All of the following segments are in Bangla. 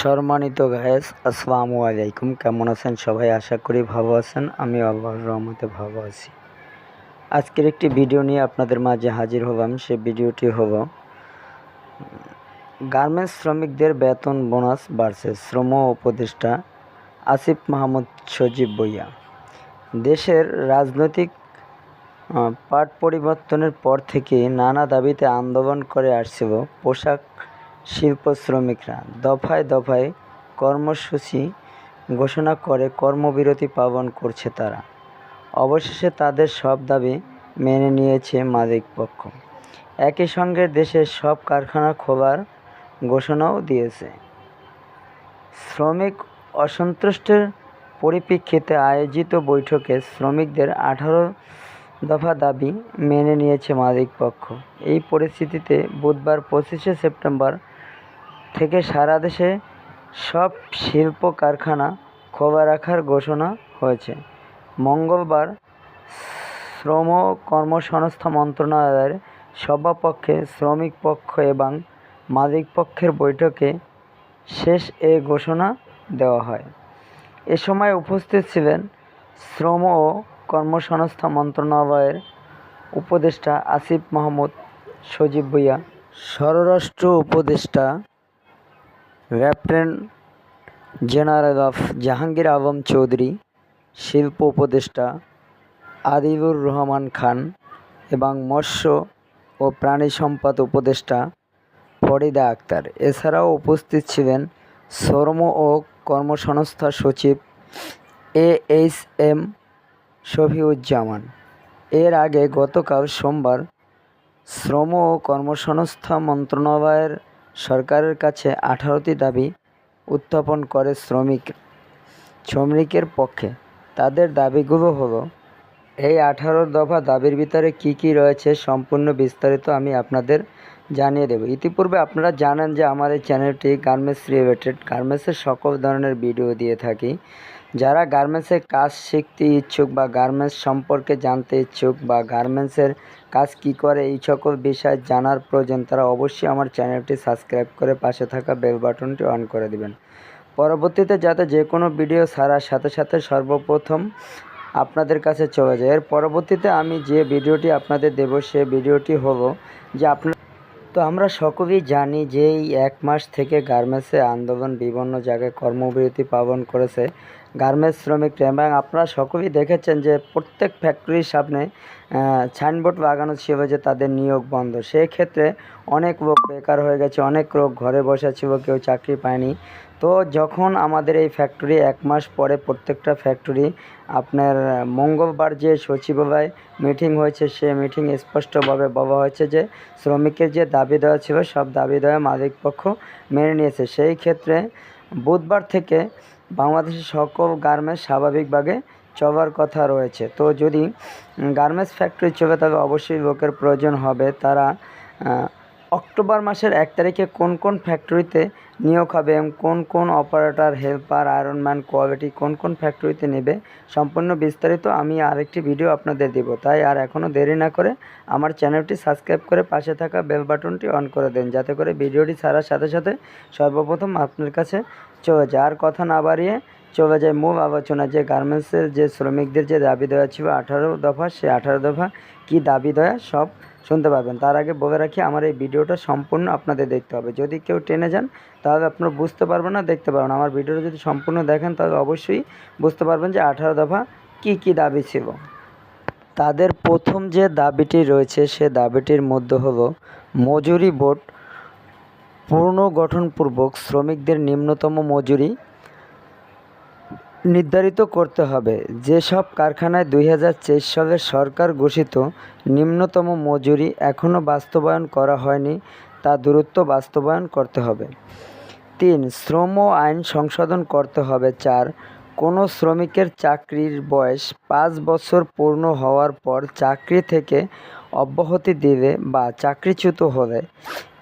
সম্মানিত গায়েস আসসালামু আলাইকুম। কেমন আছেন সবাই? আশা করি ভালো আছেন। আমি আল্লাহর রহমতে ভালো আছি। আজকের একটি ভিডিও নিয়ে আপনাদের মাঝে হাজির হলাম। সে ভিডিওটি হলো গার্মেন্টস শ্রমিকদের বেতন বোনাস বাড়ছে। শ্রম উপদেষ্টা আসিফ মাহমুদ সজীব বইয়া দেশের রাজনৈতিক পাট পরিবর্তনের পর থেকে নানা দাবিতে আন্দোলন করে আসছিল পোশাক শিল্প শ্রমিকরা দফায় দফায় কর্মসূচি ঘোষণা করে কর্মবিরতি পালন করছে তারা। অবশেষে তাদের সব দাবি মেনে নিয়েছে মালিক পক্ষ। একই সঙ্গে দেশের সব কারখানা খোলার ঘোষণাও দিয়েছে। শ্রমিক অসন্তুষ্টের পরিপ্রেক্ষিতে আয়োজিত বৈঠকে শ্রমিকদের আঠারো দফা দাবি মেনে নিয়েছে মালিক পক্ষ। এই পরিস্থিতিতে বুধবার পঁচিশে সেপ্টেম্বর থেকে সারা দেশে সব শিল্প কারখানা খোলা রাখার ঘোষণা হয়েছে। মঙ্গলবার শ্রম কর্মসংস্থা মন্ত্রণালয়ের সভাপক্ষে শ্রমিক পক্ষ এবং মালিক পক্ষের বৈঠকে শেষ এ ঘোষণা দেওয়া হয়। এ সময় উপস্থিত ছিলেন শ্রম ও কর্মসংস্থা মন্ত্রণালয়ের উপদেষ্টা আসিফ মাহমুদ সজীব ভুইয়া। স্বরাষ্ট্র উপদেষ্টা লেফটেন্যান্ট জেনারেল অফ জাহাঙ্গীর আলম চৌধুরী শিল্প উপদেষ্টা আদিলুর রহমান খান এবং মৎস্য ও প্রাণী সম্পদ উপদেষ্টা ফরিদা আক্তার। এছাড়াও উপস্থিত ছিলেন শ্রম ও কর্মসংস্থা সচিব এ এইচ এম শফিউজ্জামান। এর আগে গতকাল সোমবার শ্রম ও কর্মসংস্থা মন্ত্রণালয়ের সরকারের কাছে আঠারোটি দাবি উত্থাপন করে শ্রমিক শ্রমিকের পক্ষে। তাদের দাবিগুলো হলো, এই আঠারো দফা দাবির ভিতরে কি কি রয়েছে সম্পূর্ণ বিস্তারিত আমি আপনাদের জানিয়ে দেব। ইতিপূর্বে আপনারা জানেন যে আমার এই চ্যানেলটি গার্মেন্টস রিলেটেড, গার্মেন্টসের সকল ধরনের ভিডিও দিয়ে থাকি। যারা গার্মেন্টসের কাজ শিখতে ইচ্ছুক বা গার্মেন্টস সম্পর্কে জানতে ইচ্ছুক বা গার্মেন্টসের কাজ কি করে এই সকল বিষয় জানার প্রয়োজন, তারা অবশ্যই আমার চ্যানেলটি সাবস্ক্রাইব করে পাশে থাকা বেল বাটনটি অন করে দিবেন। পরবর্তীতে যাতে যে কোনো ভিডিও ছাড়ার সাথে সাথে সর্বপ্রথম আপনাদের কাছে চলে যায়। এর পরবর্তীতে আমি যে ভিডিওটি আপনাদের দেব, সে ভিডিওটি হলো যে আপনার তো আমরা সকলেই জানি যে এই এক মাস থেকে গার্মেন্টসে আন্দোলন, বিভিন্ন জায়গায় কর্মবিরতি পালন করেছে গার্মেন্টস শ্রমিকরা এবং আপনারা সকলেই দেখেছেন যে প্রত্যেক ফ্যাক্টরির সামনে সাইনবোর্ড লাগানো ছিল যে তাদের নিয়োগ বন্ধ। সেই ক্ষেত্রে অনেক লোক বেকার হয়ে গেছে, অনেক লোক ঘরে বসে ছিল কেউ চাকরি পায়নি। তো যখন আমাদের এই ফ্যাক্টরি এক মাস পরে প্রত্যেকটা ফ্যাক্টরি আপনার মঙ্গলবার যে সচিবালয় মিটিং হয়েছে, সে মিটিং স্পষ্টভাবে বলা হয়েছে যে শ্রমিকের যে দাবি দেওয়া ছিল, সব দাবি দেওয়া মালিক পক্ষ মেনে নিয়েছে। সেই ক্ষেত্রে বুধবার থেকে বাংলাদেশের সকল গার্মেন্টস স্বাভাবিকভাবে চলার কথা রয়েছে। তো যদি গার্মেন্টস ফ্যাক্টরি চলে তবে অবশ্যই লোকের প্রয়োজন হবে। তারা অক্টোবর মাসের এক তারিখে কোন কোন ফ্যাক্টরিতে নিয়োগ হবে এবং কোন কোন অপারেটর, হেল্পার আয়রনম্যান কোয়ালিটি কোন কোন ফ্যাক্টরিতে নেবে, সম্পূর্ণ বিস্তারিত আমি আরেকটি ভিডিও আপনাদের দেব। তাই আর এখনও দেরি না করে আমার চ্যানেলটি সাবস্ক্রাইব করে পাশে থাকা বেল বাটনটি অন করে দেন, যাতে করে ভিডিওটি ছাড়ার সাথে সাথে সর্বপ্রথম আপনার কাছে চলে যায়। আর কথা না বাড়িয়ে চলে যায় মূল আলোচনা, যে গার্মেন্টসের যে শ্রমিকদের যে দাবি দেওয়া ছিল আঠারো দফা, সে আঠারো দফা কী দাবি দেওয়া সব শুনতে পাবেন। তার আগে বলে রাখি, আমার এই ভিডিওটা সম্পূর্ণ আপনাদের দেখতে হবে। যদি কেউ টেনে যান, তাহলে আপনারা বুঝতে পারবেন না, দেখতে পারবেন আমার ভিডিওটা যদি সম্পূর্ণ দেখেন, তাহলে অবশ্যই বুঝতে পারবেন যে আঠারো দফা কী কী দাবি ছিল। তাদের প্রথম যে দাবিটি রয়েছে, সে দাবিটির মধ্যে হলো, মজুরি বোর্ড পুনর্গঠনপূর্বক শ্রমিকদের নিম্নতম মজুরি নির্ধারিত করতে হবে। যেসব কারখানায় দুই হাজার তেইশ সালে সরকার ঘোষিত নিম্নতম মজুরি এখনও বাস্তবায়ন করা হয়নি তা দ্রুত বাস্তবায়ন করতে হবে। তিন শ্রম আইন সংশোধন করতে হবে। চার কোনো শ্রমিকের চাকরির বয়স পাঁচ বছর পূর্ণ হওয়ার পর চাকরি থেকে অব্যাহতি দিলে বা চাকরিচ্যুত হলে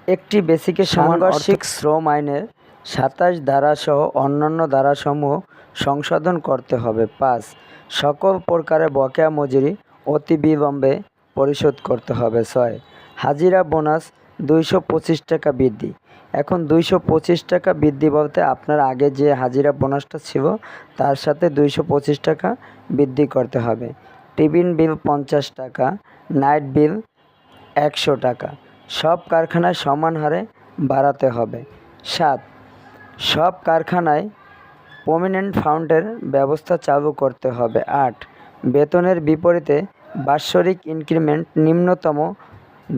একটি বেসিকের সাংঘর্ষিক শ্রম আইনের সাতাশ ধারাসহ অন্যান্য ধারাসমূহ সংশোধন করতে হবে। পাঁচ, সকল প্রকারের বকেয়া মজুরি অতিবিলম্বে পরিশোধ করতে হবে। ছয়, হাজিরা বোনাস দুইশো পঁচিশ টাকা বৃদ্ধি। এখন দুইশো পঁচিশ টাকা বৃদ্ধি বলতে আপনার আগে যে হাজিরা বোনাসটা ছিল, তার সাথে দুইশো পঁচিশ টাকা বৃদ্ধি করতে হবে। টিফিন বিল পঞ্চাশ টাকা, নাইট বিল একশো টাকা। সব কারখানায় সমান হারে বাড়াতে হবে। সাত, সব কারখানায় প্রমিনেন্ট ফান্ডের ব্যবস্থা চালু করতে হবে। আট, বেতনের বিপরীতে বাৎসরিক ইনক্রিমেন্ট নিম্নতম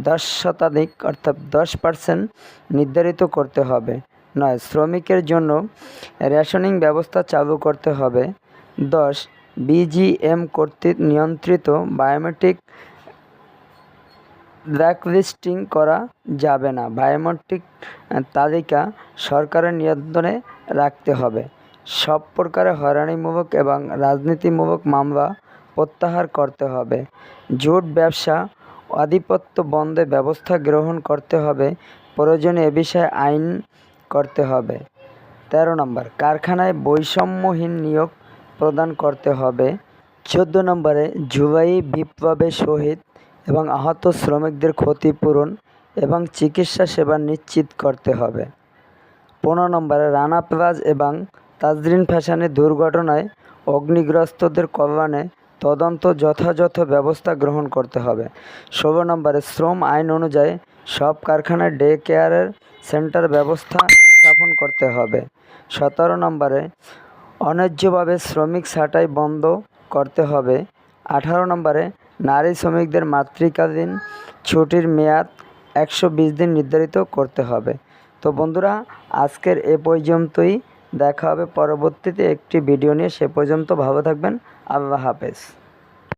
দশ শতাধিক অর্থাৎ দশ পার্সেন্ট নির্ধারিত করতে হবে। নয়, শ্রমিকের জন্য রেশনিং ব্যবস্থা চালু করতে হবে। দশ, বিজিএম কর্তৃক নিয়ন্ত্রিত বায়োমেট্রিক ব্ল্যাকলিস্টিং করা যাবে না। বায়োমেট্রিক তালিকা সরকারের নিয়ন্ত্রণে রাখতে হবে। সব প্রকারের হয়রানিমূলক এবং রাজনীতিমূলক মামলা প্রত্যাহার করতে হবে। জোট ব্যবসা, আধিপত্য বন্ধে ব্যবস্থা গ্রহণ করতে হবে। প্রয়োজনে এ বিষয়ে আইন করতে হবে। তেরো নম্বর, কারখানায় বৈষম্যহীন নিয়োগ প্রদান করতে হবে। চোদ্দ নম্বরে জুবাই বিপ্লবে শহীদ এবং আহত শ্রমিকদের ক্ষতিপূরণ এবং চিকিৎসা সেবা নিশ্চিত করতে হবে। পনেরো নম্বরে, রানা প্লাজ এবং তাজরিন ফ্যাশনের দুর্ঘটনায় অগ্নিগ্রস্তদের কল্যাণে তদন্ত যথাযথ ব্যবস্থা গ্রহণ করতে হবে। ষোলো নম্বরে শ্রম আইন অনুযায়ী সব কারখানায় ডে কেয়ারের সেন্টার ব্যবস্থা স্থাপন করতে হবে। সতেরো নম্বরে অন্যায্যভাবে শ্রমিক ছাঁটাই বন্ধ করতে হবে। আঠারো নম্বরে নারী শ্রমিকদের মাতৃকালীন ছুটির মেয়াদ একশো বিশ দিন নির্ধারিত করতে হবে। তো বন্ধুরা, আজকের এ পর্যন্তই। দেখা হবে পরবর্তীতে একটি ভিডিও নিয়ে। সে পর্যন্ত ভালো থাকবেন। আল্লাহ হাফেজ।